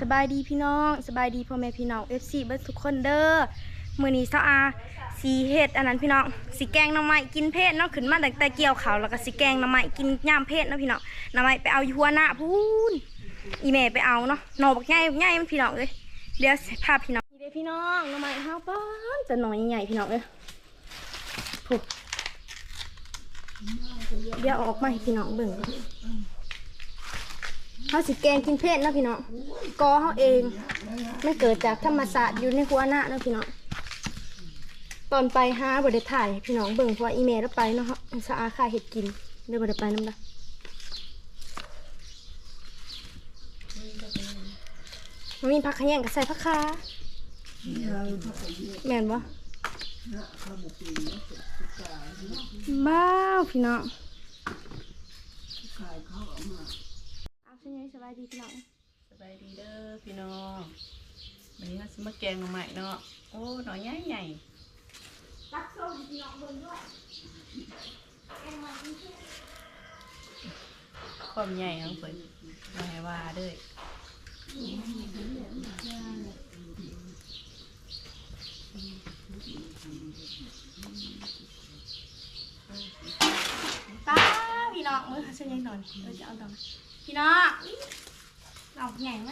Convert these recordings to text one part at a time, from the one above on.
สบายดีพี่น้องสบายดีพ่อแม่พี่น้อง FC เบิดทุกคนเด้อมือนี้ซาอาสีเฮ็ดอันนั้นพี่น้องสีแกงน่อไม้กินเพศเนาะขึ้นมาแตั้งแต่เกี่ยวเขาวแล้วก็สีแกงน่อไม้กินย่ามเพศเนาะพี่น้องน่อไม้ไปเอาอยู่หัวหน้าพูนอีแม่ไปเอาเนาะหนอบักใหญ่บักใหญ่มันพี่น้องเอ้ยเดี๋ยวสิพาพี่น้องนี่เด้พี่น้องน่อไม้เฮาป้านจะหน่อยใหญ่พี่น้องเอ้ยพูเดี๋ยวออกมาให้พี่น้องเบิ่งก่อ เขาสิแกงกินเพศนะพี่น้องกอเขาเอง ไม่เกิดจากธรรมศาสตร์อยู่ในหัวหน้านะพี่น้องตอนไปหาบไดถ่ายพี่น้องเบิ่งเพราะว่าอีเมลแล้วไปเนาะครับสะอาค่าเห็ดกินเดี๋ยวบไดไปน้ำละมันมีผักขยงกับใส่ผักคาแม่นบ่บ้าพี่น้อง เอาเช่นนี้สบายดีพี่น้องสบายดีเด้อพี่น้องวันนี้เราจะมาแกงหน่อไม้เนาะโอ้หน่อใหญ่ใหญ่ตักส้มพี่น้องเบิ่งด้วยความใหญ่ของเพิ่นมาให้ว่าเด้อตาพี่น้องมือเส้นยังหน่อยเราจะเอาดอก พี่น้องเราใหญ่ไหม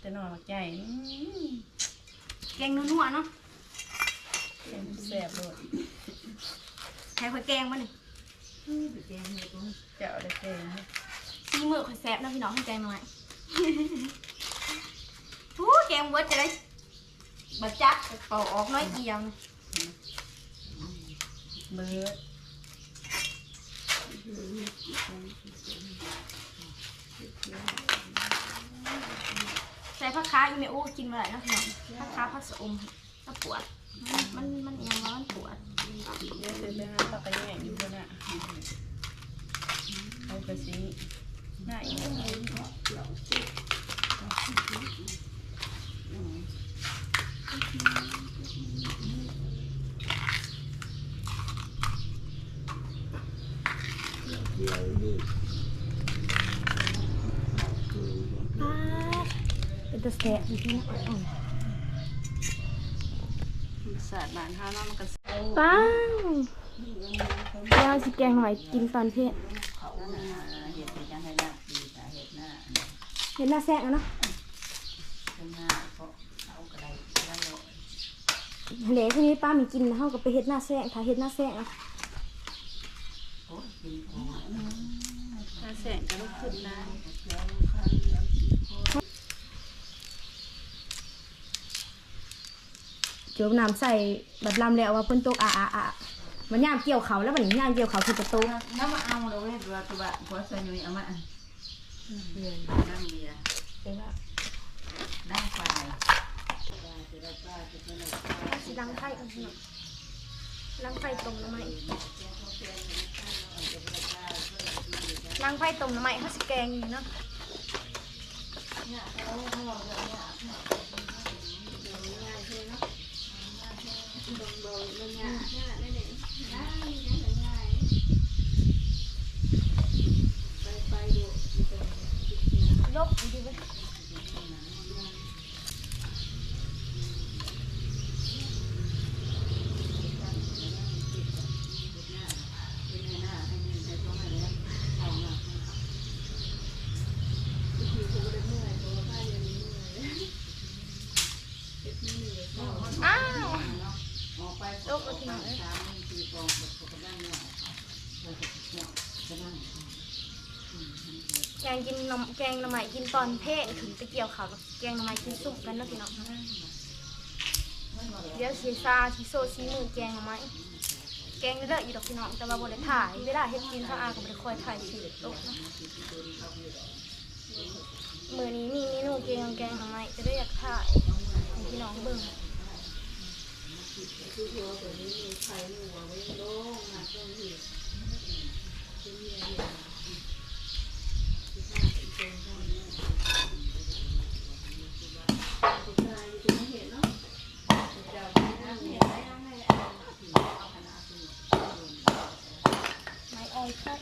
แต่หน่อมักใหญ่อื้อแกงนัวๆเนาะแกงแซ่บโลดใช้ข่อยแกงมาหนึ่งเจ้าได้แกงให้ซีมือข่อยแซ่บนะพี่น้องให้แกงหน่อยทูแกงเวิร์ดจะได้บัดจักเป่าออกน้อยเดียวนะเบิด ใส่ผักค้าอีเมโอกินมาหลายนะพี่น้องผักค้าผักสะอมก็ปวด มันมันมันยังร้อนปวดเดี๋ยวเสร็จไปหาผักกระแยงอยู่เพิ่นน่ะเอาไปสิง่ายอยู่ป้าด เป็นตะแสบอยู่ที่นี่อ่อนสาดบ้านเฮาเนาะมันก็ป้าวเดี๋ยวสิแกงหน่อยกินตอนเพศเฮ็ดให้จังให้น่าดีตาเฮ็ดหน้าเห็นหน้าแซงอะเนาะเฮ็ดหน้าเพราะเอากระไรแล้วเราเหลทีนี้ป้ามีกินเฮาก็ไปเฮ็ดหน้าแซงถ้าเฮ็ดหน้าแซงอะ โอ้ยกินของถ้าแสงก็ลุก ขึ้นได้เจียวน้ำใส่แบบลำแล้วว่าเพิ่นตกอะอะอะมันยามเกี่ยวเขาแล้วบัดนี้ยามเกี่ยวเขาคือประตูน้ำมาเอาเราเว้ยตัวตัวหัวใส่ยุยเอามาเบียร์น้ำเบียร์ได้ไฟสิดังไฟกันเนาะดังไฟตรงน้ำไม้ ดังไฟตรงน้ำไม้เฮาสิแกงอยู่เนาะลบดีเว้ย อ้าวลูกกระถิ่นเอ้ย แกงกินนมแกงหน่อไม้กินตอนเพศถึงไปเกียวเขาแกงหน่อไม้กินสุกกันเนาะพี่น้องเดี๋ยวสีซาสีโซสีมือแกงหน่อไม้แกงเด้ออีดอกพี่น้องแต่ว่าบ่ได้ถ่ายเวลาเฮ็ดกินเขาอาก็บ่ได้คอยถ่ายชีวิตลูกเนะมือนี้มีเมนูแกงแกงหน่อไม้จะได้อยากถ่ายให้พี่น้องเบิ่งคือตัวตัวนี้มีไฟหนัวไว้โล่งมาตรงนี้ม้ออยไข่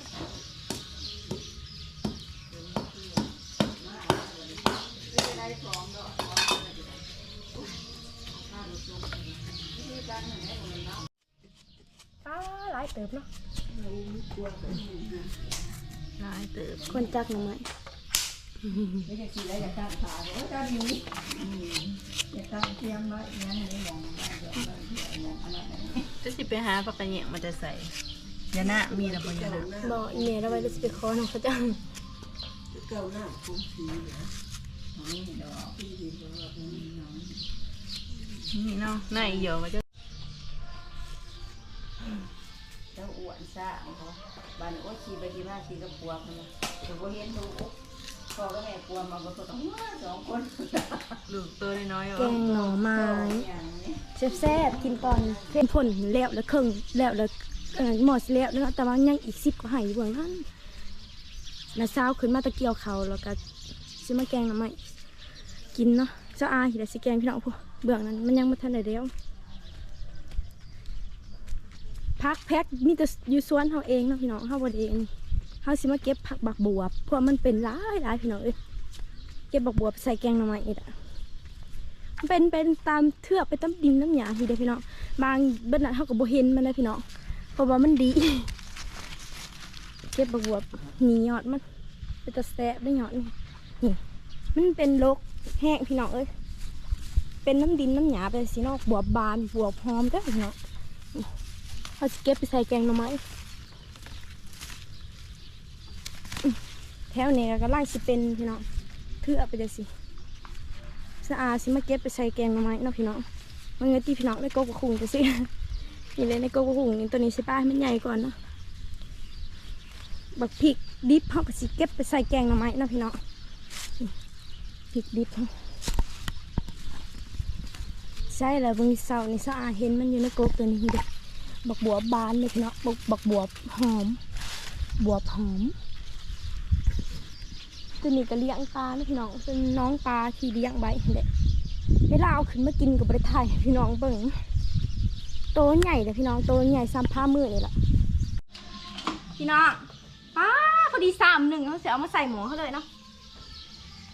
ป้าหลายเติ บเนาะลายเติบคนจักหน่อไม้ไม่ใช่กินแล้วจะตั้งขาโอ้ยจ้าดีจะตั้งเทียมไว้ยังไม่มองได้เดี๋ยวเราเดี๋ยวอย่างอันนั้นจะสิไปหาปากกระเหยงมันจะใส่ยาหน้ามีแล้วบ่ยาหน้าบอกอีเมลเอาไว้แล้วสิไปขอน้องเขาจ้านี่ดอกนี่เนาะหน้าอีเหยอมันจะ เจ้าอ้วนซ่าเขาบ้านโอ้ชีไปที่มาชีกับปัวกันนะเดี๋ยวเห็นดูพ่อก็แม่ปัวมาก็ต้องสองคนลูกตัวน้อยๆแกว่างหน่อไม้อย่างนี้แซ่บๆกินตอนเพ่นผลแล้วแล้วครึ่งแล้วแล้วเอ่อหมดแล้วเนาะแต่ว่ายังอีกสิบกว่าไหอยู่เบื้องนั้นน้าสาวขึ้นมาตะเกียวเขาแล้วก็ซื้อมาแกงหน่อไม้กินเนาะเจ้าอาเห็นสิแกงพี่น้องพวกเบื้องนั้นมันยังไม่ทันได้เดียว พักแพ็กมีแต่อยู่สวนเขาเองเนาะพี่น้องเขาบดเองเขาสิมาเก็บผักบักบวบเพราะมันเป็นหลายหลายพี่น้องเอ้ยเก็บบักบวบใส่แกงหน่อไม้อีกอะเป็นเป็นตามเทือกไปตามดินน้ำหยาทีเดียวพี่น้องบางเบิ้ลนั้นเขาก็บ่เห็นมันนะพี่น้องเพราะว่ามันดี เก็บบักบวบหนียอดมันเป็นตะแสบได้ยอดนี่นี่มันเป็นโรคแห้งพี่น้องเอ้ยเป็นน้ำดินน้ำหยาไปสิเนอกบวบบานบวบหอมได้พี่น้อง เขาจะเก็บไปใส่แกงหน่อไม้แถวนี้ก็ไล่สิเป็นพี่น้องเทือไปจะสิสะอาดสิมาเก็บไปใส่แกงหน่อไม้เนาะพี่น้องมันเงยตีพี่น้องในโกกระคุงไปสินี่เลยในโกกระคุงนี่ตัวนี้ใช่ป้ามันใหญ่ก่อนเนาะบักพริกดิบเขาก็สิเก็บไปใส่แกงหน่อไม้เนาะพี่น้องพริกดิบเขาใช่แล้วบางเสานี่สะอาดเห็นมันอยู่ในโกกตัวนี้เด็ก บักบัวบานเลยพี่น้องบักบักบัวหอมบัวหอมตัวนี้ก็เลี้ยงปลานะพี่น้องเป็นน้องปลาที่เลี้ยงไว้เด็เวลาเอาขึ้นมากินกับบริไทยพี่น้องเบิ่งโตใหญ่เลยพี่น้องโตใหญ่ซ้ำผ้ามือนี่แหละพี่น้องป้าพอดีสามหนึ่งเขาเสียเอามาใส่หมูเขาเลยเนาะ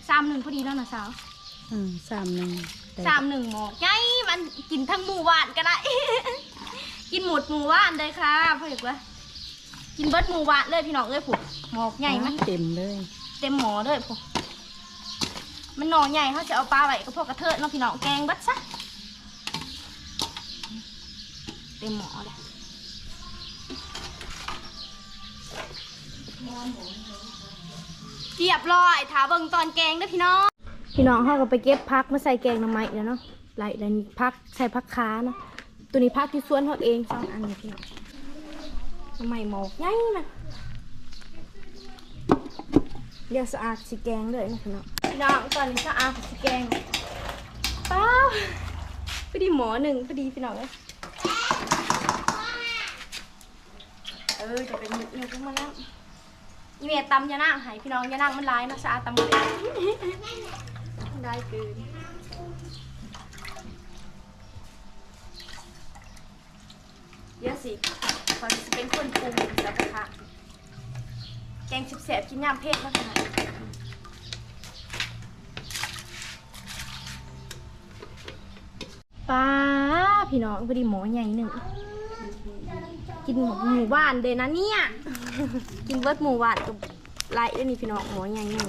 สามหนึ่งพอดีแล้วนะสาวอืมสามหนึ่งแต่สามหนึ่งหมอกใหญ่มันกินทั้งหมู่บ้านก็ได้ กินหมดหมู่บ้านเลยค่ะพ่อเอกว่ากินเบิดหมู่บ้านเลยพี่น้องเอ้ยผูกหมอกใหญ่มั้ยเต็มเลยเต็มหมอเลยพวกมันหน่อใหญ่เขาจะเอาปลาไว้กับพวกกระเทิดเนาะพี่น้องแกงเบัดซะเต็มหมอเลยเรียบร้อยถาเบิ่งตอนแกงเด้อพี่น้องพี่น้องเขาก็ไปเก็บพักมาใส่แกงหน่อไม้แล้วเนาะไหลแล้วนี่พักใส่พักค้าเนาะ ตัวนี้พักที่สวนเขาเองสองอันนี้พี่น้องหน่อไม้หมอกใหญ่มันเรียกสะอาดสีแกงเลยนะพี่น้องพี่น้องตอนนี้สะอาดสีแกงป้าพอดีหมอหนึ่งพอดีพี่น้องเลยเออจะเป็นมุกเนี่ยพวกมันนะอีเมียตำยานั่งใหายพี่น้องยานั่งมันร้ายนะสะอาดตำเลยได้เกินเดี๋ยว สิขอสิเป็นคนปรุงแล้วค่ะแกงสิบแสบกินยามเพศนะคะป้าพี่น้องพอดีหมอใหญ่หนึ่งกินหมูหมู่านเดยนะเนี่ย กินเบิร์ดหมู่บ้านกับไรเด้วนี่พี่น้องหมอใหญ่หนึ่ง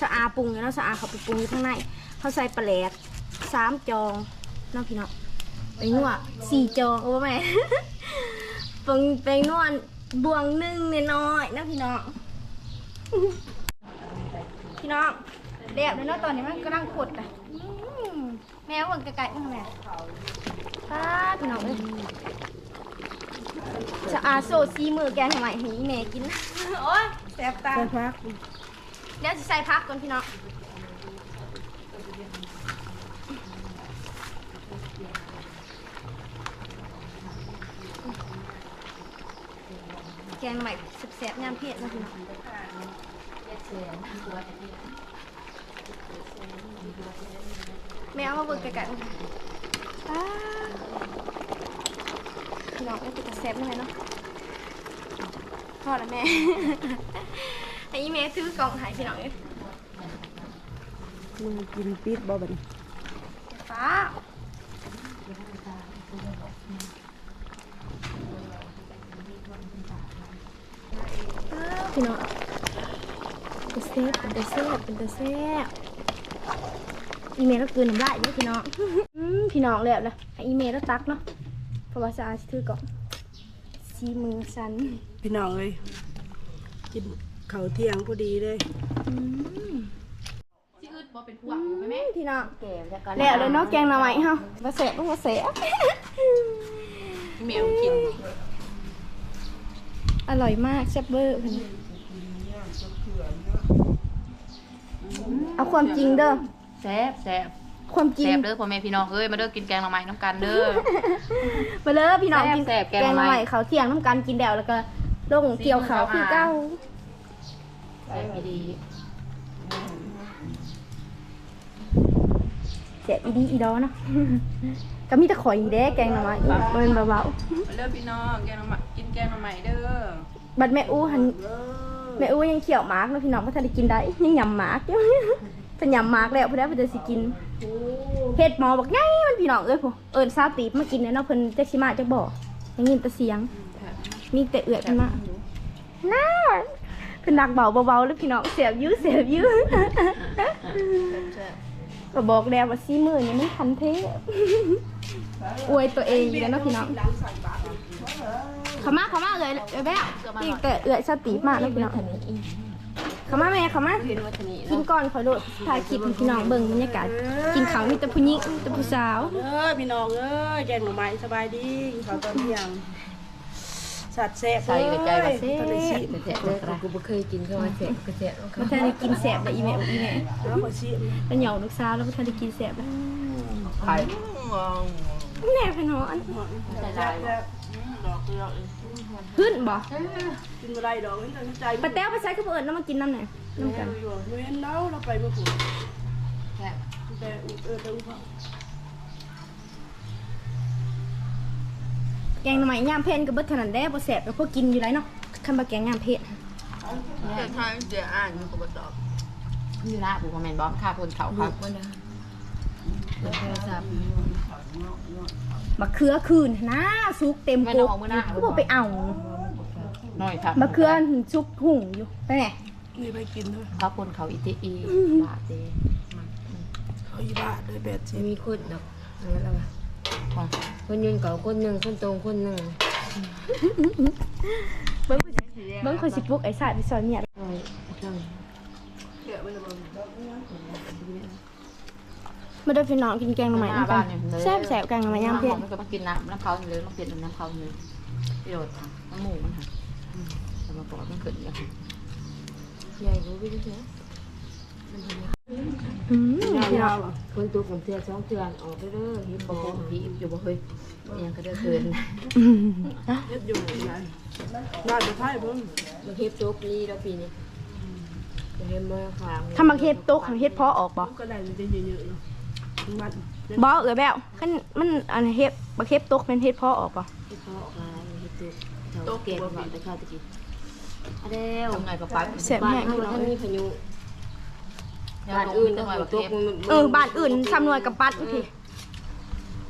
สะอาปรุงอยู่แล้วสะอาเขาไปปรุงอยู่ข้างในเขาใส่ปลาแหลกสามจองน้องพี่น้อง ไปนวดสี่จองโอ้แม่ปรุงไปนวดบวงหนึ่งน้อยๆนะพี่น้อง พี่น้องเรียบเลยเนาะตอนนี้มันกำลังขดอะอืมแมวมันไกลๆมันแม่ป้าดพี่น้องเอ้ยจะอาโซซีมือแกงใหม่ให้อีแม่กิน โอ้ยแสบตาใส่พักเดี๋ยวจะใส่พักก่อนพี่น้อง แกงใหม่แสบๆยามเพศนะพี่น้องแมวมาเบิกไก่ๆป้าพี่น้องไม่ติดกระแซบยังไงเนาะพอแล้วแม่ ไอ้แม่ถือกล่องหายพี่น้องเอ้ย มึงกินปิดบ่บัดนี้ เป็นเซฟเป็นตาเซฟเป็นตาเซฟอีเมลก็คืนน้ำลายเยอะพี่น้องอืมพี่น้องแล้วนะให้อีเมลแล้วตักเนาะเพราะว่าจะอาถือก่อนสีมือสันพี่น้องเอ้ยกินข้าวเที่ยงพอดีเลยอืมที่อึดบ่เป็นพวกรู้ไหมพี่น้องแก่แล้วก็แล้วเลยเนาะแกงหน่อไม้เฮามาเสะต้องมาเสะที่แมวกิน อร่อยมากแซ่บเบอร์ เพิ่นเอาความจริงเด้อแซ่บแซ่บความจริงแซ่บเด้อพ่อแม่พี่น้องเอ้ยมาเด้อกินแกงหน่อไม้น้ำกันเด้อ มาเลยพี่น้องกินแซ่บแซ่บแกงแกงหน่อหน่อไม้ไม้เขาวเที่ยงน้ำกันกินแล้วแล้วก็ลงเกี่ยวเขาวคือเก้าแซ่บไม่ดีเสียอีดีอีดอเนาะก็มีแต่ข่อยอีเด้แกงหน่อไม้เบิ่นเบามาเด้อพี่น้องแกงหน่อไม้กินแกงหน่อไม้เด้อๆบัดแม่อู้หัน แม่อู้ยังเขี่ยวหมากเนาะพี่น้องบ่ทันได้กินได้ยังยำหมากอยู่ เป็นยำหมากแล้วเพิ่นได้เพิ่นจะสิกินเฮ็ดหมอบอกไงมันพี่น้องเอ้ยพวกเอิ้นซาตีบมากินเนี่ยเนาะเพิ่นจักสิมาจักบ่ยังยินแต่เสียง มีแต่เอื้อยเพิ่นมาน่าเพิ่นดักเบาเบาๆแล้วพี่น้องเสียบอยูเสียบอยูก็บอกแล้วว่าซีมือนี่มันคันเทพอวยตัวเองอยู่แล้วเนาะพี่น้อง เขามาเขามาเลยเอ้ยแบ๊วอีกแต่เอื้อยสติมากเนาะพี่น้องเขามาแม่เขามากินก่อนขอโดดถ่ายคลิปให้พี่น้องเบิ่งบรรยากาศกินข้าวมีแต่ผู้หญิงมีแต่ผู้สาวเอ้ยพี่น้องเอ้ยแกงหน่อไม้สบายดีกินข้าวตอนเที่ยงสัตว์แซ่บใส่หัวใจว่าเอ้ยตอนนี้สิแซ่บเด้อกูบ่เคยกินข้าวแซ่บก็แซ่บบ่ทันได้กินแสบเลยอีแม่อีแม่แล้วก็ชิมเป็นเหยาลูกสาวแล้วบ่ทันได้กินแสบเลยไข่แน่พี่น้องใส่ลาย ดอกเดียวเองขึ้นบ่กินอะไรดอกนี่ตั้งใจปลาแต้วไปใช้คือบ่เอิญน้ำมากินน้ำไหนน้ำกันอยู่เว้นแล้วเราไปเมื่อคืนแซ่บแต่เออแต่อุปะแกงหน่อไม้ย่ามเพนกับเบิดเท่านั้นแด้บ่แสบแล้วพวกกินอยู่ไรเนาะคันบ่แกงย่ามเพนแต่ถ้าเดี๋ยวอ่านมันก็บ่ตอบนี่ละผู้คอมเมนต์บอมค่าคนเขาครับมันนะโทรศัพท์ มะเขือคืนนะซุกเต็มแม่ปุ๊น้องเอามื้อหน้า ก็บ่ไปเอาน้อยครับมะเขือซุกหุ่งอยู่ไปไหนนี่ไปกินด้วยเขาคนเขาอิติอีบาเจเขาอีบ้าเลยแปดสิบมีคนดอกนั่นแหละว่ะคนยืนเก่าคนหนึ่งคนตรงคนหนึ่งเบิ่งเบิ่งคนสิปลุกไอ้สายไปซอยเมียโอ้ยจังมาเด้อพี่น้องกินแกงหน่อไม้น้ำกันแซ่บแซ่บแกงหน่อไม้ย่ามเพนมันก็มากินน้ำน้ำเขาเลยมันเปลี่ยนเป็นน้ำเขาเลยประโยชน์ค่ะน้ำหมูมันค่ะแต่มาปอดมันเกิดอย่างใหญ่รู้ไปดิเถอะอืมพี่น้องยาวอะคนตัวผมเตือนสองเตือนออกไปเด้อเห็นปบระอกโคมพี่อยู่บ่เคยยังก็เดือดเกินอืมเย็ดอยู่ไหนบ้านจะไพ่เพิ่งมาเฮ็ดโจ๊กนี่แล้วปีนี้จะเฮ็ดมาขางถ้ามักเฮ็ดตกเฮ็ดพอออกบ่ก็ได้มันจะเยอะๆเนาะ บ้านบ่เอ้ยแบ้วคันมันอันเฮ็ดบักเฮ็ดตกเป็นเฮ็ดพ่อออกบ่เฮ็ดพ่อออกมาเฮ็ดโจ๊กเกตมาแต่ข้าวตะกี้อะเด้วทำไงก็ปั๊บแซ่บบ้านแห้งเฮาพี่น้อท่านมีพายุบ้านอื่นต้ต้องงไงให้แบบเออบ้านอื่นซ้ำหน่วยกับปัดพี่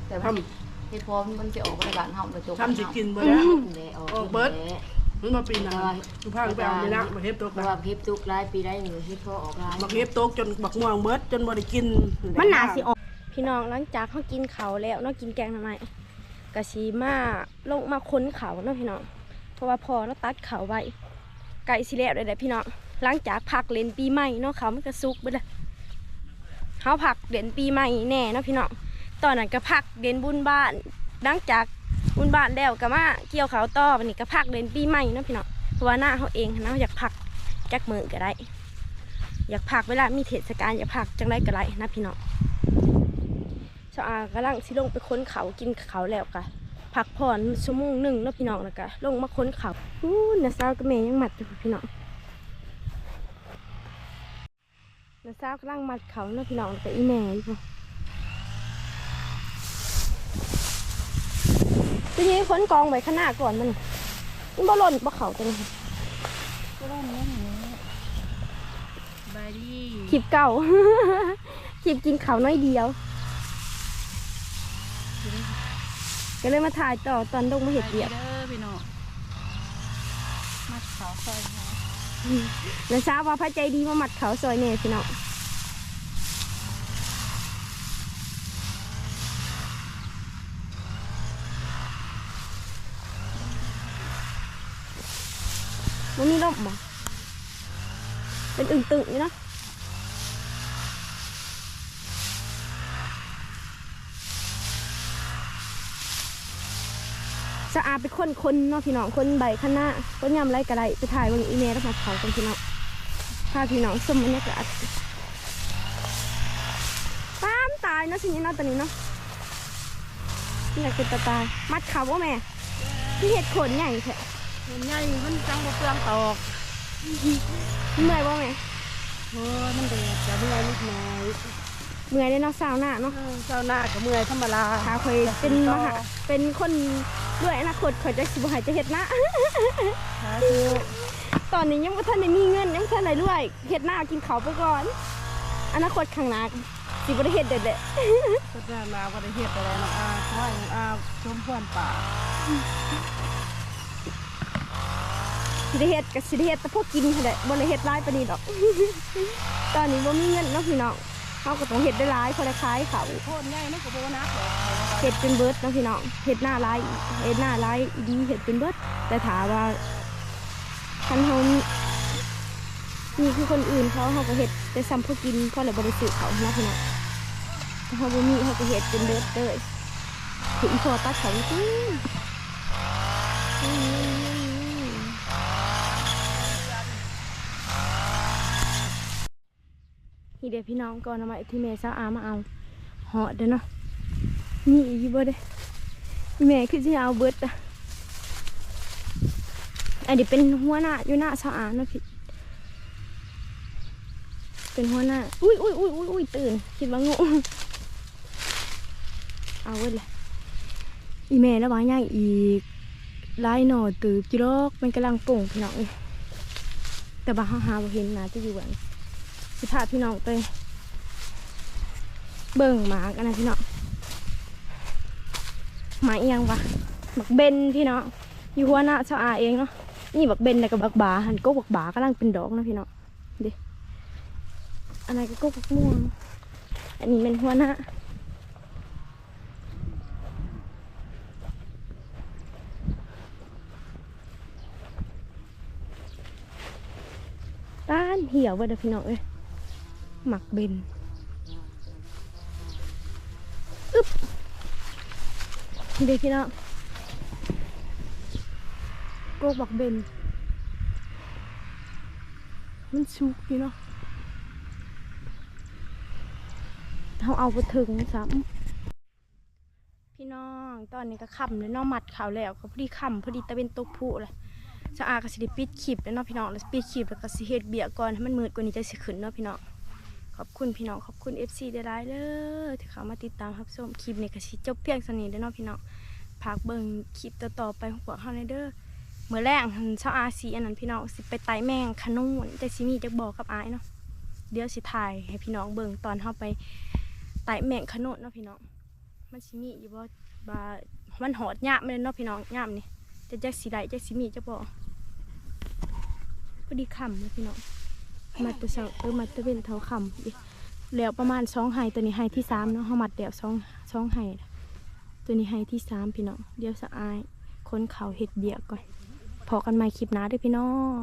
แต่ว่าเฮ็ดพอมันจะออกในบ้านเฮาเลยจบทำสิกินบ่ได้ออกเบิดมันมาปีนาทุกภาคไปเอาในนักมาเฮ็บตกเพราเฮ็ดตุกหลายปีได้หนูเฮ็ดพ่อออกหลายบักเฮ็บตกจนบักม่วงเบิดจนบ่ได้กินมันหนาสิออก พี่น้องหลังจากเขากินเขาแล้วเนาะกินแกงทำไมกะชีมาลงมาค้นเขาเนาะพี่น้องเพราะว่าพอเราตัดเขาไว้ไก่สิแล้วได้ๆพี่น้องหลังจากพักเลนปีใหม่เนาะเขามันก็สุกไปเลยเขาพักเล่นปีใหม่แน่เนาะพี่น้องตอนนั้นก็พักเล่นบุญบ้านหลังจากบุญบ้านแล้วก็มาเกี่ยวเขาต่อวันนี้ก็พักเล่นปีใหม่เนาะพี่น้องเพราะว่าหน้าเขาเองนะอยากพักจักมือก็ได้ อยากพักเวลามีเทศกาลอยากพักจังไรก็ได้นะพี่น้อง ชาวอากำลังสิลงไปค้นเขากินเขาแล้วกะพักผ่อนชั่วโมงหนึ่งเนาะพี่น้องแล้วก็ลงมาค้นเขาอู้นาซาวกับเมย์ยังหมัดอยู่พี่น้องนาซาวกำลังมัดเขาเนาะพี่น้องแต่อีแม่อยู่พุ่นทีนี้ค้นกองไว้ข้างหน้าก่อนมันน่ะมันบ่หล่นบ่เขาตัวนี้บายดีคลิปเก่าคลิปกินเขาวน้อยเดียว ก็เลยมาถ่ายต่อตอนลงมาเห็ดเบียกเด้อพี่น้องมัดเขาคอยเขาแล้วทราบว่าพระใจดีมาหมัดเขาซอยเนี่ยพี่น้องมันมีร่มบ่เป็นอึ่งตึงอยู่เนาะ สะอาดเป็นคนคนๆเนาะพี่น้องคนใบข้างหน้าคนยำไรกระไรไปถ่ายบนอีเมลแล้วมาเขากันพี่น้องพาพี่น้องสมบรรยากาศตามตายเนาะสินี้เนาะตอนนี้เนาะนี่อยากเป็นตาตายมัดเขาว่าแม่ที่เห็ดขนใหญ่แท้เห็นใหญ่มันจังบ่เปลืองตอกเมื่อยว่าแม่โอ้ยมันเดือดจะเมื่อยนิดหน่อย เมื่อยได้เนาะสาวหน้าเนาะเออเจ้าหน้าก็เมื่อยธรรมดาถ้าเคยเป็นมหาเป็นคนด้วยอนาคตเคยจะสิบหายจะเห็ดหน้าสาธุตอนนี้ยังไม่ทันได้มีเงินยังไม่ทันได้รวยเห็ดหน้ากินเขาวไปก่อน อนาคตข้างหน้าสิบได้เห็ดเด็ดเด็ดก็จะมาบ่ได้เฮ็ดอะไรน้องอาขอให้น้องอาชมพรป่าสิได้เห็ดกับสิได้เห็ดแต่พวกกินค่ะแหละบริเห็ดร้ายปานนี้ดอก ตอนนี้บ่มีเงินเนาะพี่น้อง เขาก็ต้องเห็ดได้ร้ายคนละคล้ายเขาโคตรใหญ่มันก็บ่นักหรอกเห็ดเป็นเบิร์ดนะพี่น้องเห็ดหน้าร้ายเห็ดหน้าร้ายดีเห็ดเป็นเบิร์ดแต่ถามว่าคันเขามีคือคนอื่นเขาเขาก็เห็ดแต่ซ้ำพวกกินเพราะอะไรบริสุทธิ์เขานะพี่น้องเขาบ่มีเขาก็เห็ดเป็นเบิร์ดเลยถึงพอตัดเขาจริง นี่เดี๋ยวพี่น้องก่อนมาที่เมซ่าอามาเอาเหาะเด้อเนาะนี่อีกบ่เด้แม่คือจะเอาเบิร์ดอะอันนี้เป็นหัวหน้าอยู่หน้าสะอาเนาะพี่เป็นหัวหน้าอุ้ยอุ้ยอุ้ยอุ้ยอุ้ยตื่นคิดว่าโงูเอาไว้เลยอีเมลแล้วว่าย่างอีกไล่หน่อตือจิโรกมันกำลังป่งพี่น้องแต่บางหาหาเห็นนะจะอยู่หวัง สิพาพี่น้องไปเบิ่งหมากันนะพี่น้องหมาเอียงวะบักเบนพี่น้องอยู่หัวหน้าชาวอาเองเนาะนี่บักเบนแต่กับบักบาหันก็บักบากำลังเป็นดอกนะพี่น้องเด้อันไหนก็กบม่วงอันนี้เป็นหัวหน้าต้านเหี่ยวเว้ยเด้อพี่น้องเอ้ย หมักเบนอึ๊บนี่เด็กพี่น้องโกกบักเบนมันชุกอยู่เนาะเขาเอาไปถึงซ้ำพี่น้องตอนนี้ก็ค่ำเลยน้องมัดเขาวแล้วก็พอดีค่ำพอดีตะเวนตกผู้เลยสะอาดก็สิปิดคลิปแล้วเนาะพี่น้องแล้วปิดคลิปแล้วก็สิเฮ็ดเบียก่อนให้มันมืดกว่านี้จะสิขึ้นเนาะพี่น้อง อบคุณพี่น้องขอบคุณ FC ได้หลายเลยที่เขามาติดตามรับชมคลิปในี้ก็สิจบเพียงเท่านี้เด้อเนาะพี่น้องพากเบิ่งคลิปต่อๆไปของพวกเฮาในเด้อเมื่อแรกหันเช้าอาซีอันนั้นพี่น้องสิไปไต่แมงขนุนแต่สิมีจักบอกกับอายเนาะเดี๋ยวสิถ่ายให้พี่น้องเบิ่งตอนเฮาไปไต่แมงขนุนเนาะพี่น้องมันสิมีอยู่บ่บามันหอดยามเลยเนาะพี่น้องยามนี่จะจักสีได้จักสิมีจะบ่พอดีคำเลยพี่น้อง มัดตัวเช้าเออมัดตะเป็นเท้าคำอีกแล้วประมาณสองไฮตัวนี้ไฮที่สามเนาะเขามัดแล้วสองสองไฮตัวนี้ไฮที่สามพี่น้องเดี๋ยวสะอายคนเขาเห็ดเบียกก่อนพอกันมาคลิปน้าด้วยพี่น้อง